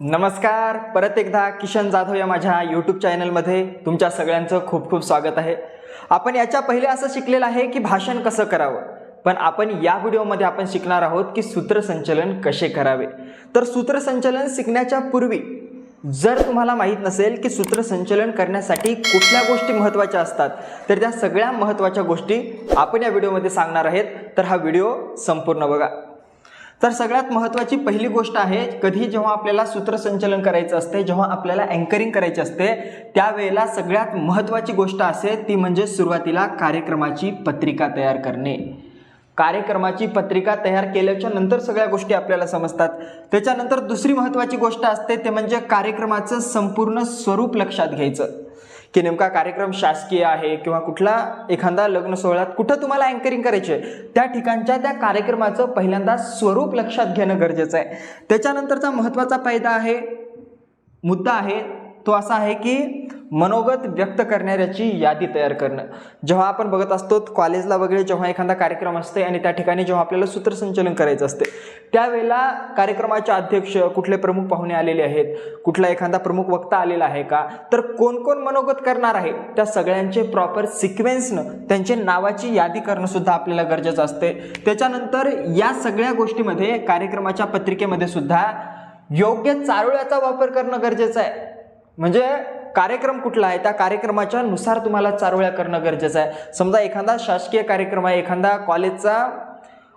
नमस्कार. परत एकदा किशन जाधव या माझ्या यूट्यूब चॅनलमध्ये तुमच्या सगळ्यांचं खूप खूप स्वागत आहे. आपण याच्या पहिले असं शिकलेलं आहे की भाषण कसं करावं? पण आपण या व्हिडिओमध्ये आपण शिकणार आहोत की सूत्रसंचलन कसे करावे? तर सूत्रसंचलन शिकण्याच्या पूर्वी जर तुम्हाला माहीत नसेल की सूत्रसंचलन करण्यासाठी कुठल्या गोष्टी महत्त्वाच्या असतात तर त्या सगळ्या महत्त्वाच्या गोष्टी आपण या व्हिडिओमध्ये सांगणार आहेत. तर हा व्हिडिओ संपूर्ण बघा. तर सगळ्यात महत्त्वाची पहिली गोष्ट आहे कधी जेव्हा आपल्याला सूत्रसंचलन करायचं असते जेव्हा आपल्याला अँकरिंग करायची असते त्यावेळेला सगळ्यात महत्त्वाची गोष्ट असते ती म्हणजे सुरुवातीला कार्यक्रमाची पत्रिका तयार करणे. कार्यक्रमाची पत्रिका तयार केल्याच्यानंतर सगळ्या गोष्टी आपल्याला समजतात. त्याच्यानंतर दुसरी महत्त्वाची गोष्ट असते ते म्हणजे कार्यक्रमाचं संपूर्ण स्वरूप लक्षात घ्यायचं. की नेमका कार्यक्रम शासकीय आहे किंवा कुठला एखादा लग्न सोहळ्यात कुठं तुम्हाला अँकरिंग करायचे आहे, त्या ठिकाणच्या त्या कार्यक्रमाचं पहिल्यांदा स्वरूप लक्षात घेणं गरजेचं आहे. त्याच्यानंतरचा महत्त्वाचा फायदा आहे मुद्दा आहे तो असा आहे की मनोगत व्यक्त करणाऱ्याची यादी तयार करणं. जेव्हा आपण बघत असतो कॉलेजला वगैरे जेव्हा एखादा कार्यक्रम असते आणि त्या ठिकाणी जेव्हा आपल्याला सूत्रसंचलन करायचं असते त्यावेळेला कार्यक्रमाचे अध्यक्ष कुठले प्रमुख पाहुणे आलेले आहेत कुठला एखादा प्रमुख वक्ता आलेला आहे का? तर कोण कोण मनोगत करणार आहे? त्या सगळ्यांचे प्रॉपर सिक्वेन्सनं त्यांचे नावाची यादी करणं सुद्धा आपल्याला गरजेचं असते त्याच्यानंतर या सगळ्या गोष्टीमध्ये कार्यक्रमाच्या पत्रिकेमध्ये सुद्धा योग्य चारोळ्याचा वापर करणं गरजेचं आहे. म्हणजे कार्यक्रम कुठला आहे? त्या कार्यक्रमाच्या नुसार तुम्हाला चारोळ्या करणं गरजेचं आहे. समजा एखादा शासकीय कार्यक्रम आहे एखादा कॉलेजचा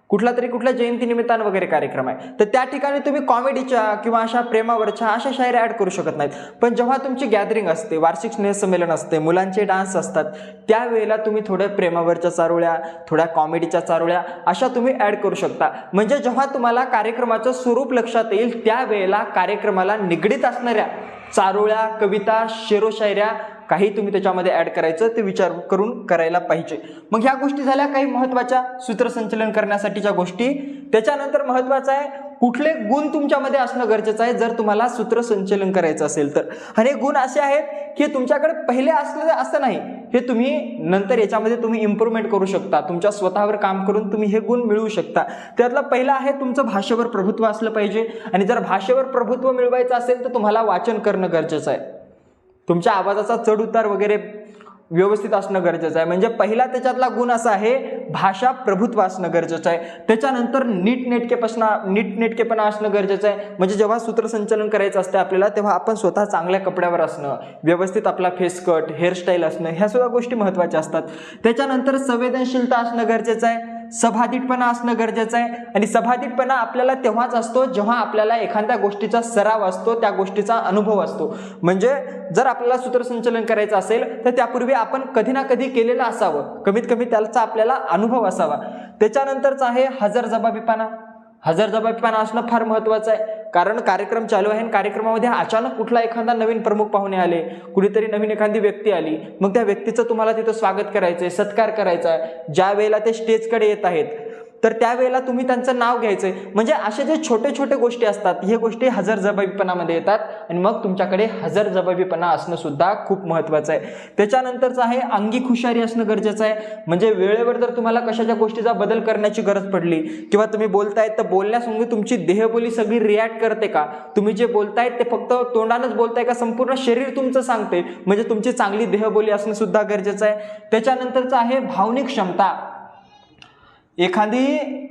कुठला तरी कुठल्या जयंतीनिमित्तानं वगैरे कार्यक्रम आहे. तर त्या ठिकाणी तुम्ही कॉमेडीच्या किंवा अशा प्रेमावरच्या अशा शायऱ्या ॲड करू शकत नाहीत. पण जेव्हा तुमची गॅदरिंग असते वार्षिक स्नेहसंमेलन असते मुलांचे डान्स असतात त्यावेळेला तुम्ही थोड्या प्रेमावरच्या चारोळ्या थोड्या कॉमेडीच्या चारोळ्या अशा तुम्ही ॲड करू शकता. म्हणजे जेव्हा तुम्हाला कार्यक्रमाचं स्वरूप लक्षात येईल त्यावेळेला कार्यक्रमाला निगडीत असणाऱ्या चारोळ्या कविता शेरोशायऱ्या काही तुम्ही त्याच्यामध्ये ॲड करायचं ते विचार करून करायला पाहिजे. मग ह्या गोष्टी झाल्या काही महत्त्वाच्या सूत्रसंचलन करण्यासाठीच्या गोष्टी. त्याच्यानंतर महत्त्वाचं आहे कुठले गुण तुमच्यामध्ये असणं गरजेचं आहे? जर तुम्हाला सूत्रसंचलन करायचं असेल तर. आणि हे गुण असे आहेत की तुमच्याकडे पहिले असलं असं नाही. हे तुम्ही नंतर याच्यामध्ये तुम्ही इम्प्रूव्हमेंट करू शकता. तुमच्या स्वतःवर काम करून तुम्ही हे गुण मिळवू शकता. त्यातला पहिला आहे तुमचं भाषेवर प्रभुत्व असलं पाहिजे. आणि जर भाषेवर प्रभुत्व मिळवायचं असेल तर तुम्हाला वाचन करणं गरजेचं आहे. तुमच्या आवाजाचा चढ उतार वगैरे व्यवस्थित असणं गरजेचं आहे. म्हणजे पहिला त्याच्यातला गुण असा आहे भाषा प्रभुत्व असणं गरजेचं आहे. त्याच्यानंतर नीटनेटकेपणा नीटनेटकेपणा असणं गरजेचं आहे. म्हणजे जेव्हा सूत्रसंचलन करायचं असतं आपल्याला तेव्हा आपण स्वतः चांगल्या कपड्यावर असणं व्यवस्थित आपला फेस कट हेअरस्टाईल असणं ह्या सुद्धा गोष्टी महत्त्वाच्या असतात. त्याच्यानंतर संवेदनशीलता असणं गरजेचं आहे. सभाधितपणा असणं गरजेचं आहे. आणि सभाधितपणा आपल्याला तेव्हाच असतो जेव्हा आपल्याला एखाद्या गोष्टीचा सराव असतो त्या गोष्टीचा अनुभव असतो. म्हणजे जर आपल्याला सूत्रसंचलन करायचं असेल तर त्यापूर्वी आपण कधी ना कधी केलेलं असावं. कमीत कमी त्याचा आपल्याला अनुभव असावा. त्याच्यानंतरच आहे हजरजबाबीपणा हजरजबाबीपणा असणं फार महत्त्वाचं आहे. कारण कार्यक्रम चालू आहे आणि कार्यक्रमामध्ये अचानक कुठला एखादा नवीन प्रमुख पाहुणे आले कुणीतरी नवीन एखादी व्यक्ती आली मग त्या व्यक्तीचं तुम्हाला तिथं स्वागत करायचं आहे सत्कार करायचा आहे. ज्या वेळेला ते स्टेजकडे येत आहेत तर त्यावेळेला तुम्ही त्यांचं नाव घ्यायचंय. म्हणजे असे जे छोटे छोटे गोष्टी असतात हे गोष्टी हजरजबाबीपणामध्ये येतात आणि मग तुमच्याकडे हजरजबाबीपणा असणं सुद्धा खूप महत्त्वाचं आहे. त्याच्यानंतरचं आहे अंगी खुशारी असणं गरजेचं आहे. म्हणजे वेळेवर जर तुम्हाला कशाच्या गोष्टीचा बदल करण्याची गरज पडली किंवा तुम्ही बोलतायत तर बोलण्यासंगी तुमची देहबोली सगळी रिॲक्ट करते का? तुम्ही जे बोलतायत ते फक्त तोंडानंच बोलताय का? संपूर्ण शरीर तुमचं सांगते. म्हणजे तुमची चांगली देहबोली असणं सुद्धा गरजेचं आहे. त्याच्यानंतरचं आहे भावनिक क्षमता. एखादी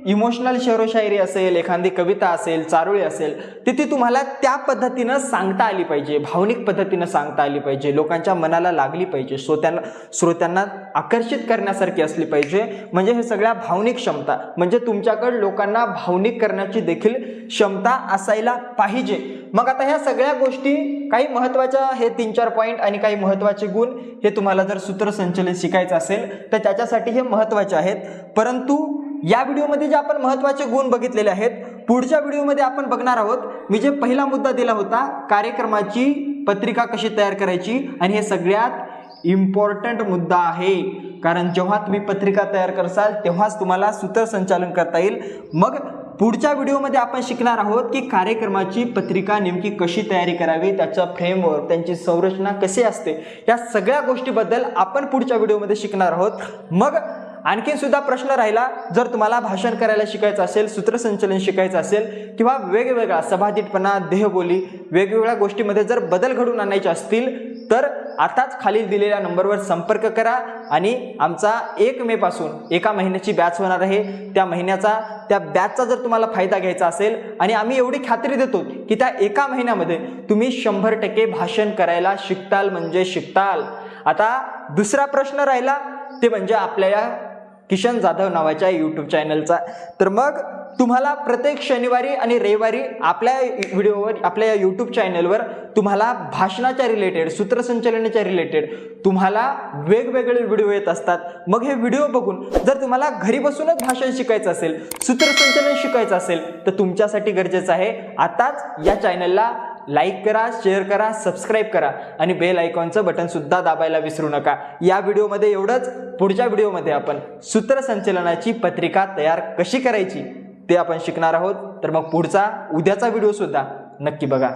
इमोशनल शेरोशायरी असेल एखादी कविता असेल चारोळी असेल ती ती तुम्हाला त्या पद्धतीनं सांगता आली पाहिजे भावनिक पद्धतीनं सांगता आली पाहिजे लोकांच्या मनाला लागली पाहिजे श्रोत्यांना श्रोत्यांना आकर्षित करण्यासारखी असली पाहिजे. म्हणजे हे सगळ्या भावनिक क्षमता म्हणजे तुमच्याकडे लोकांना भावनिक करण्याची देखील क्षमता असायला पाहिजे. मग आता ह्या सगळ्या गोष्टी काही महत्त्वाच्या हे तीन चार पॉईंट आणि काही महत्त्वाचे गुण हे तुम्हाला जर सूत्रसंचलन शिकायचं असेल तर त्याच्यासाठी हे महत्त्वाचे आहेत. परंतु या व्हिडिओमध्ये जे आपण महत्त्वाचे गुण बघितलेले आहेत पुढच्या व्हिडिओमध्ये आपण बघणार आहोत मी जे पहिला मुद्दा दिला होता कार्यक्रमाची पत्रिका कशी तयार करायची आणि हे सगळ्यात इम्पॉर्टंट मुद्दा आहे. कारण जेव्हा तुम्ही पत्रिका तयार करसाल तेव्हाच तुम्हाला सूत्रसंचालन करता येईल. मग पुढच्या व्हिडिओमध्ये आपण शिकणार आहोत की कार्यक्रमाची पत्रिका नेमकी कशी तयारी करावी त्याचा फ्रेमवर्क त्यांची संरचना कशी असते या सगळ्या गोष्टीबद्दल आपण पुढच्या व्हिडिओमध्ये शिकणार आहोत. मग आणखीन सुद्धा प्रश्न राहिला जर तुम्हाला भाषण करायला शिकायचं असेल सूत्रसंचलन शिकायचं असेल किंवा वेगवेगळा सभाधितपणा देहबोली वेगवेगळ्या गोष्टीमध्ये जर बदल घडून आणायचे असतील तर आताच खालील दिलेल्या नंबरवर संपर्क करा आणि आमचा एक मे पासून एका महिन्याची बॅच होणार आहे. त्या महिन्याचा त्या बॅचचा जर तुम्हाला फायदा घ्यायचा असेल आणि आम्ही एवढी खात्री देतो की त्या एका महिन्यामध्ये तुम्ही शंभर टक्के भाषण करायला शिकताल म्हणजे शिकताल. आता दुसरा प्रश्न राहिला ते म्हणजे आपल्या या किशन जाधव नावाच्या यूट्यूब चॅनलचा तर मग तुम्हाला प्रत्येक शनिवारी आणि रविवारी आपल्या व्हिडिओवर आपल्या या यूट्यूब चॅनलवर तुम्हाला भाषणाच्या रिलेटेड सूत्रसंचलनाच्या रिलेटेड तुम्हाला वेगवेगळे व्हिडिओ येत असतात. मग हे व्हिडिओ बघून जर तुम्हाला घरी बसूनच भाषण शिकायचं असेल सूत्रसंचलन शिकायचं असेल तर तुमच्यासाठी गरजेचं आहे आताच या चॅनलला लाईक करा शेअर करा सबस्क्राईब करा आणि बेल आयकॉनचं बटनसुद्धा दाबायला विसरू नका. या व्हिडिओमध्ये एवढंच. पुढच्या व्हिडिओमध्ये आपण सूत्रसंचलनाची पत्रिका तयार कशी करायची ते आपण शिकणार आहोत. तर मग पुढचा उद्याचा व्हिडिओसुद्धा नक्की बघा.